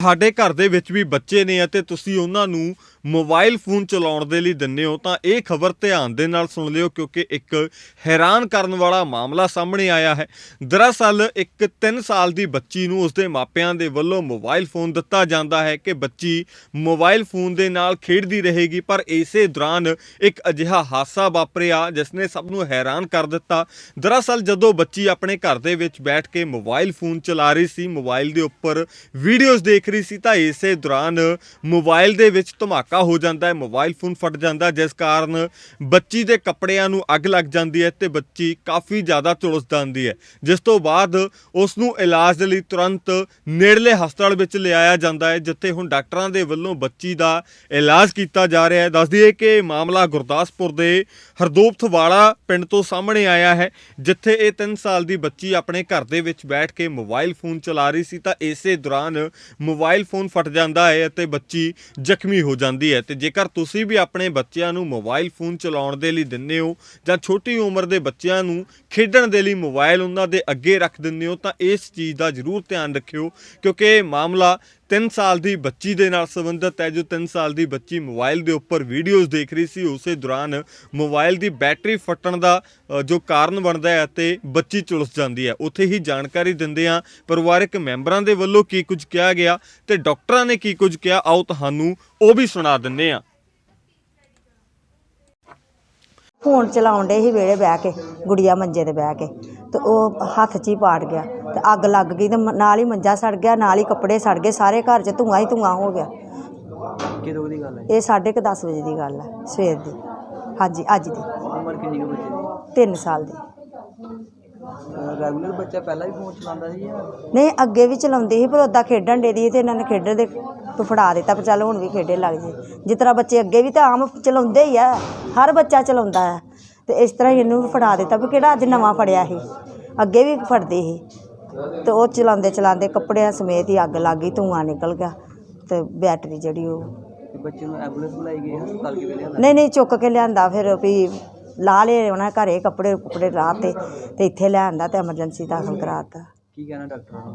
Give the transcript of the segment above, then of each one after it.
ਸਾਡੇ ਘਰ ਦੇ ਵਿੱਚ ਵੀ ਬੱਚੇ ਨੇ ਅਤੇ ਤੁਸੀਂ ਉਹਨਾਂ ਨੂੰ ਮੋਬਾਈਲ ਫੋਨ ਚਲਾਉਣ ਦੇ ਲਈ ਦਿੰਦੇ ਹੋ ਤਾਂ ਇਹ ਖਬਰ ਧਿਆਨ ਦੇ ਨਾਲ ਸੁਣ ਲਿਓ ਕਿਉਂਕਿ ਇੱਕ ਹੈਰਾਨ ਕਰਨ ਵਾਲਾ ਮਾਮਲਾ ਸਾਹਮਣੇ ਆਇਆ ਹੈ। ਦਰਅਸਲ ਇੱਕ 3 ਸਾਲ ਦੀ ਬੱਚੀ ਨੂੰ ਉਸਦੇ ਮਾਪਿਆਂ ਦੇ ਵੱਲੋਂ ਮੋਬਾਈਲ ਫੋਨ ਦਿੱਤਾ ਜਾਂਦਾ ਹੈ ਕਿ ਬੱਚੀ ਮੋਬਾਈਲ ਫੋਨ ਦੇ ਨਾਲ ਖੇਡਦੀ ਰਹੇਗੀ, ਪਰ ਇਸੇ ਦੌਰਾਨ ਇੱਕ ਅਜਿਹਾ ਹਾਦਸਾ ਵਾਪਰਿਆ ਜਿਸ ਨੇ ਸਭ ਨੂੰ ਹੈਰਾਨ ਕਰ ਦਿੱਤਾ। ਦਰਅਸਲ ਜਦੋਂ ਬੱਚੀ ਆਪਣੇ ਘਰ ਦੇ ਵਿੱਚ ਬੈਠ ਕੇ ਮੋਬਾਈਲ ਫੋਨ ਚਲਾ ਰਹੀ ਸੀ, ਮੋਬਾਈਲ ਦੇ ਉੱਪਰ ਵੀਡੀਓਜ਼ ਦੇਖ ਰਹੀ ਸੀ ਤਾਂ ਇਸੇ ਦੌਰਾਨ ਮੋਬਾਈਲ ਦੇ ਵਿੱਚ ਧਮਾਕਾ ਹੋ ਜਾਂਦਾ ਹੈ, ਮੋਬਾਈਲ ਫੋਨ ਫਟ ਜਾਂਦਾ ਜਿਸ ਕਾਰਨ ਬੱਚੀ ਦੇ ਕੱਪੜਿਆਂ ਨੂੰ ਅੱਗ ਲੱਗ ਜਾਂਦੀ ਹੈ ਤੇ ਬੱਚੀ ਕਾਫੀ ਜ਼ਿਆਦਾ ਝੁਲਸ ਜਾਂਦੀ ਹੈ। ਜਿਸ ਤੋਂ ਬਾਅਦ ਉਸ ਨੂੰ ਇਲਾਜ ਦੇ ਲਈ ਤੁਰੰਤ ਨੇੜਲੇ ਹਸਪਤਾਲ ਵਿੱਚ ਲਿਆਇਆ ਜਾਂਦਾ ਹੈ, ਜਿੱਥੇ ਹੁਣ ਡਾਕਟਰਾਂ ਦੇ ਵੱਲੋਂ ਬੱਚੀ ਦਾ ਇਲਾਜ ਕੀਤਾ ਜਾ ਰਿਹਾ ਹੈ। ਦੱਸ ਦਈਏ ਕਿ ਇਹ ਮਾਮਲਾ ਗੁਰਦਾਸਪੁਰ ਦੇ ਹਰਦੋਪਥਵਾਲਾ ਪਿੰਡ ਤੋਂ ਸਾਹਮਣੇ ਆਇਆ ਹੈ, ਜਿੱਥੇ ਇਹ 3 ਸਾਲ ਦੀ ਬੱਚੀ ਆਪਣੇ ਘਰ ਦੇ ਵਿੱਚ ਬੈਠ ਕੇ ਮੋਬਾਈਲ ਫੋਨ ਚਲਾ ਰਹੀ ਸੀ। ਤਾਂ ਇਸੇ ਦੌਰਾਨ ਮੋਬਾਈਲ ਫੋਨ ਫਟ ਜਾਂਦਾ ਹੈ ਅਤੇ ਬੱਚੀ ਜ਼ਖਮੀ ਹੋ ਜਾਂਦੀ ਹੈ ਤੇ ਜੇਕਰ ਤੁਸੀਂ ਵੀ ਆਪਣੇ ਬੱਚਿਆਂ ਨੂੰ ਮੋਬਾਈਲ ਫੋਨ ਚਲਾਉਣ ਦੇ ਲਈ ਦਿੰਦੇ ਹੋ ਜਾਂ ਛੋਟੀ ਉਮਰ ਦੇ ਬੱਚਿਆਂ ਨੂੰ ਖੇਡਣ ਦੇ ਲਈ ਮੋਬਾਈਲ ਉਹਨਾਂ ਦੇ ਅੱਗੇ ਰੱਖ ਦਿੰਦੇ ਹੋ ਤਾਂ ਇਸ ਚੀਜ਼ ਦਾ ਜ਼ਰੂਰ ਧਿਆਨ ਰੱਖਿਓ ਕਿਉਂਕਿ ਇਹ ਮਾਮਲਾ 3 ਸਾਲ ਦੀ ਬੱਚੀ ਦੇ ਨਾਲ ਸੰਬੰਧਿਤ ਹੈ, ਜੋ 3 ਸਾਲ ਦੀ ਬੱਚੀ ਮੋਬਾਈਲ ਦੇ ਉੱਪਰ ਵੀਡੀਓਜ਼ ਦੇਖ ਰਹੀ ਸੀ, ਉਸੇ ਦੌਰਾਨ ਮੋਬਾਈਲ ਦੀ ਬੈਟਰੀ ਫਟਣ ਦਾ ਜੋ ਕਾਰਨ ਬਣਦਾ ਹੈ ਅਤੇ ਬੱਚੀ ਝੁਲਸ ਜਾਂਦੀ ਹੈ। ਉੱਥੇ ਹੀ ਜਾਣਕਾਰੀ ਦਿੰਦੇ ਆ ਪਰਿਵਾਰਕ ਮੈਂਬਰਾਂ ਦੇ ਵੱਲੋਂ ਕੀ ਕੁਝ ਕਿਹਾ ਗਿਆ ਤੇ ਡਾਕਟਰਾਂ ਨੇ ਕੀ ਕੁਝ ਕਿਹਾ, ਆਓ ਤੁਹਾਨੂੰ ਉਹ ਵੀ ਸੁਣਾ ਦਿੰਦੇ ਆ ਫੋਨ ਚਲਾਉਣ ਡੇ ਸੀ ਵਿਹੜੇ ਬਹਿ ਕੇ ਗੁੜੀਆ ਮੰਜੇ ਤੇ ਬਹਿ ਕੇ। ਤੇ ਉਹ ਹੱਥ 'ਚ ਹੀ ਪਾੜ ਗਿਆ। ਤੇ ਅੱਗ ਲੱਗ ਗਈ ਤੇ ਮ- ਨਾਲ ਹੀ ਮੰਜਾ ਸੜ ਗਿਆ ਨਾਲ ਹੀ ਕੱਪੜੇ ਸੜ ਗਏ ਸਾਰੇ ਘਰ 'ਚ ਧੂੰਆਂ ਹੀ ਧੂੰਆਂ ਹੋ ਗਿਆ। ਕਿਦੋਂ ਦੀ ਗੱਲ ਹੈ ਇਹ ਸਾਢੇ ਕੁ ਦਸ ਵਜੇ ਦੀ ਗੱਲ ਹੈ ਸਵੇਰ ਦੀ। ਹਾਂਜੀ ਅੱਜ ਦੀ। ਉਮਰ ਕਿੰਨੀ ਕੁ ਬੱਚੇ 3 ਸਾਲ ਦੀ। ਦੀ ਰੈਗੂਲਰ ਬੱਚਾ ਪਹਿਲਾਂ ਵੀ ਫੋਨ ਚਲਾਉਂਦਾ ਸੀ ਜਾਂ? ਨਹੀਂ ਅੱਗੇ ਵੀ ਚਲਾਉਂਦੀ ਸੀ ਪਰ ਉਦਾਂ ਖੇਡਣ ਦੇ ਦੀ ਤੇ ਇਹਨਾਂ ਨੇ ਖੇਡਣ ਦੇ ਤੋਂ ਫੜਾ ਦਿੱਤਾ ਪਰ ਚੱਲ ਹੁਣ ਵੀ ਖੇਡੇ ਲੱਗ ਜੇ। ਜਿਸ ਤਰ੍ਹਾਂ ਬੱਚੇ ਅੱਗੇ ਵੀ ਤਾਂ ਆਮ ਚਲਾਉਂਦੇ ਹੀ ਆ ਹਰ ਬੱਚਾ ਚਲਾਉਂਦਾ ਹੈ ਤੇ ਇਸ ਤਰ੍ਹਾਂ ਹੀ ਇਹਨੂੰ ਵੀ ਫੜਾ ਦਿੱਤਾ ਵੀ ਕਿਹੜਾ ਅੱਜ ਨਵਾਂ ਫੜਿਆ ਸੀ। ਅੱਗੇ ਵੀ ਫੜਦੇ ਸੀ। ਤੇ ਉਹ ਚਲਾਉਂਦੇ ਚਲਾਉਂਦੇ ਕੱਪੜਿਆਂ ਸਮੇਤ ਹੀ ਅੱਗ ਲੱਗ ਗਈ ਧੂੰਆਂ ਨਿਕਲ ਗਿਆ ਤੇ ਬੈਟਰੀ ਜਿਹੜੀ ਉਹ ਤੇ ਬੱਚੇ ਨੂੰ ਐਂਬੂਲੈਂਸ ਬੁਲਾਈ ਗਈ ਹਸਪਤਾਲ ਕਿਵੇਂ ਲਿਆਂਦਾ? ਨਹੀਂ ਨਹੀਂ ਚੁੱਕ ਕੇ ਲਿਆਂਦਾ ਫਿਰ ਵੀ ਲਾ ਲਏ ਉਹਨਾਂ ਘਰੇ ਕੱਪੜੇ ਕੁਪੜੇ ਰਾਹ ਤੇ ਤੇ ਇੱਥੇ ਲਿਆਂਦਾ ਤੇ ਐਮਰਜੈਂਸੀ ਦਾਖਲ ਕਰਾਤਾ। ਕੀ ਕਹਿਣਾ ਡਾਕਟਰਾਂ ਨੂੰ?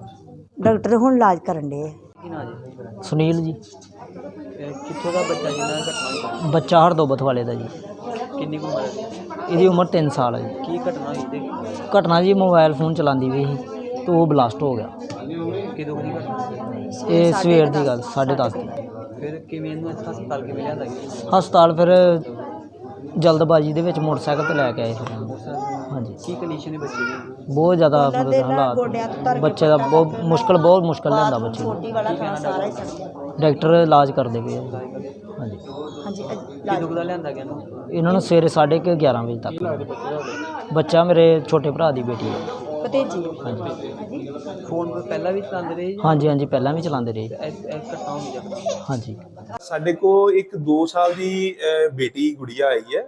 ਡਾਕਟਰ ਹੁਣ ਇਲਾਜ ਕਰਨ ਦੇ ਕੀ ਨਾ ਜੀ ਸੁਨੀਲ ਜੀ। ਇਹ ਕਿੱਥੋਂ ਦਾ ਬੱਚਾ ਜਿਹਨਾਂ ਦਾ ਘਟਨਾ ਹੋਈ? ਬੱਚਾ ਹਰਦੋਬਤ ਵਾਲੇ ਦਾ ਜੀ। ਕਿੰਨੀ ਕੁ ਉਮਰ ਹੈ? ਇਹਦੀ ਉਮਰ 3 ਸਾਲ ਹੈ ਜੀ। ਕੀ ਘਟਨਾ ਹੋਈ ਤੇ? ਘਟਨਾ ਜੀ ਮੋਬਾਈਲ ਫੋਨ ਚਲਾਉਂਦੀ ਵੀ ਸੀ ਤੇ ਉਹ ਬਲਾਸਟ ਹੋ ਗਿਆ। ਕਿਦੋਂ ਦੀ ਘਟਨਾ? ਇਹ ਸਵੇਰ ਦੀ ਗੱਲ 10:30 ਦੀ। ਫਿਰ ਕਿਵੇਂ ਇਹਨੂੰ ਇੱਥੇ ਹਸਪਤਾਲ ਕਿਵੇਂ ਲਿਆਂਦਾ ਗਿਆ ਹਸਪਤਾਲ ਫਿਰ ਜਲਦਬਾਜ਼ੀ ਦੇ ਵਿੱਚ ਮੋਟਰਸਾਈਕਲ ਤੇ ਲੈ ਕੇ ਆਏ ਫਿਰ। ਕੀ ਕੰਡੀਸ਼ਨ ਹੈ ਬੱਚੇ ਦੀ? ਬਹੁਤ ਜ਼ਿਆਦਾ ਮਤਲਬ ਹਾਲਾਤ ਬੱਚੇ ਦਾ ਬਹੁਤ ਮੁਸ਼ਕਲ ਬਹੁਤ ਮੁਸ਼ਕਲ ਲੈਂਦਾ ਬੱਚੇ ਨੂੰ। ਛੋਟੀ ਵਾਲਾ ਥਾਂ ਸਾਰਾ ਹੀ ਸੜ ਗਿਆ। ਡਾਕਟਰ ਇਲਾਜ ਕਰਦੇ ਪਏ ਆ। ਜੀ। ਹਾਂਜੀ ਹਾਂਜੀ ਕਿਦੋਂ ਕੁ ਦਾ ਲਿਆਂਦਾ ਗਿਆ ਇਹਨੂੰ? ਇਹਨਾਂ ਨੂੰ ਸਵੇਰੇ 11:30 ਵਜੇ ਤੱਕ। ਬੱਚਾ ਮੇਰੇ ਛੋਟੇ ਭਰਾ ਦੀ ਬੇਟੀ ਹੈ। ਭਤੀਜੀ ਹਾਂਜੀ। ਫੋਨ ਪਹਿਲਾਂ ਵੀ ਚਲਾਉਂਦੇ ਰਹੇ ਜਾਂ? ਹਾਂਜੀ ਹਾਂਜੀ ਪਹਿਲਾਂ ਵੀ ਚਲਾਉਂਦੇ ਰਹੇ। ਘਟਨਾ ਹੋਈ ਜਾਂਦਾ ਹਾਂਜੀ। ਸਾਡੇ ਕੋ ਇੱਕ 2 ਸਾਲ ਦੀ ਅਹ, ਬੇਟੀ ਗੁੜੀਆ ਆਈ ਹੈ।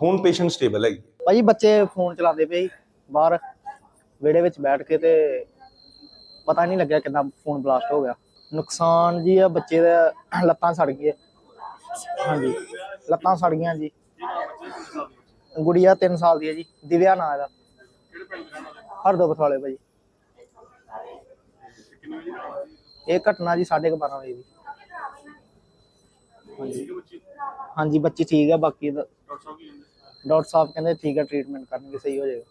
ਹੁਣ ਪੇਸ਼ੈਂਟ ਸਟੇਬਲ ਹੈਗੀ। ਭਾਜੀ ਬੱਚੇ ਫੋਨ ਚਲਾਉਂਦੇ ਪਏ ਸੀ ਬਾਹਰ ਵਿਹੜੇ ਵਿੱਚ ਬੈਠ ਕੇ ਤੇ ਪਤਾ ਨਹੀਂ ਲੱਗਿਆ ਕਿੰਨਾ ਫੋਨ ਬਲਾਸਟ ਹੋ ਗਿਆ। ਨੁਕਸਾਨ ਜੀ ਆ ਬੱਚੇ ਦਾ ਲੱਤਾਂ ਸੜ ਗਈਆਂ। ਹਾਂਜੀ ਲੱਤਾਂ ਸੜ ਗਈਆਂ ਜੀ। ਗੁੜੀਆ 3 ਸਾਲ ਦੀ ਹੈ ਜੀ ਦਿਵਿਆ ਨਾਂ ਇਹਦਾ। ਹਰਦੋਬਤ ਵਾਲੇ ਭਾਜੀ। ਇਹ ਘਟਨਾ ਜੀ 12:30 ਵਜੇ ਦੀ। ਹਾਂਜੀ। ਹਾਂਜੀ ਬੱਚੀ ਠੀਕ ਆ ਬਾਕੀ ਦਾ ਡਾਕਟਰ ਸਾਹਿਬ ਕਹਿੰਦੇ? ਠੀਕ ਆ ਟ੍ਰੀਟਮੈਂਟ ਕਰਨਗੇ ਸਹੀ ਹੋ ਜਾਏਗਾ।